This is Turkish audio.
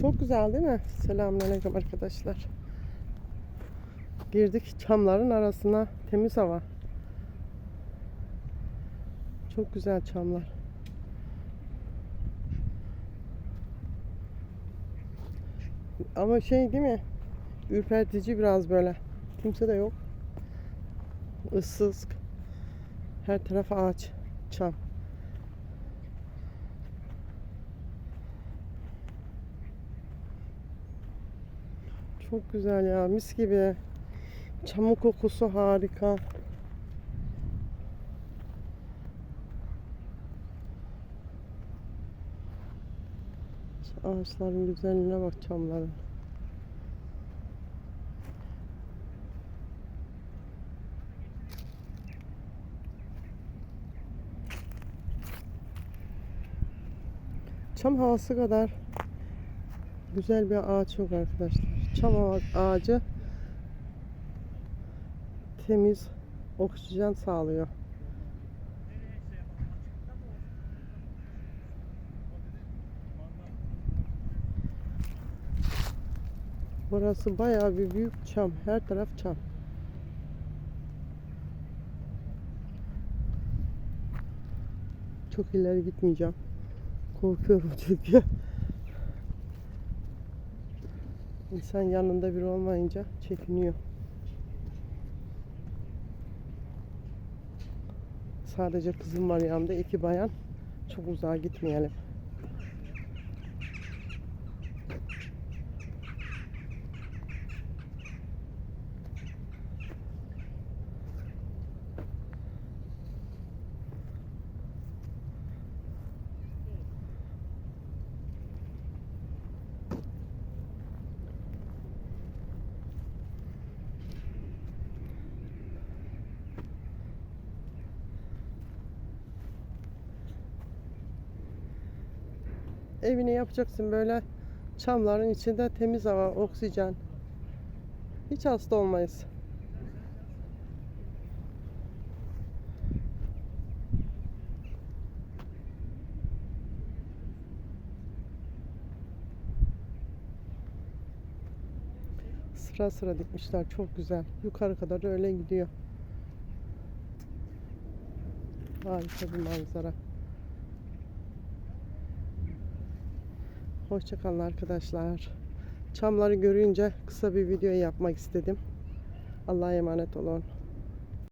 Çok güzel değil mi? Selamünaleyküm arkadaşlar. Girdik çamların arasına. Temiz hava. Çok güzel çamlar. Ama şey değil mi? Ürpertici biraz böyle. Kimse de yok. Issız. Her taraf ağaç, çam. Çok güzel ya, mis gibi. Çamın kokusu harika. Ağaçların güzelliğine bak çamların. Çam havası kadar güzel bir ağaç yok arkadaşlar. Çam ağa- ağacı temiz oksijen sağlıyor. Burası bayağı bir büyük çam. Her taraf çam. Çok ileri gitmeyeceğim. Korkuyorum çünkü. İnsan yanında biri olmayınca çekiniyor. Sadece kızım var yanımda. iki bayan. Çok uzağa gitmeyelim. Evini yapacaksın böyle çamların içinde temiz hava, oksijen. Hiç hasta olmayız. Sıra sıra dikmişler. Çok güzel. Yukarı kadar öyle gidiyor. Harika bir manzara. Hoşçakalın arkadaşlar. Çamları görünce kısa bir video yapmak istedim. Allah'a emanet olun.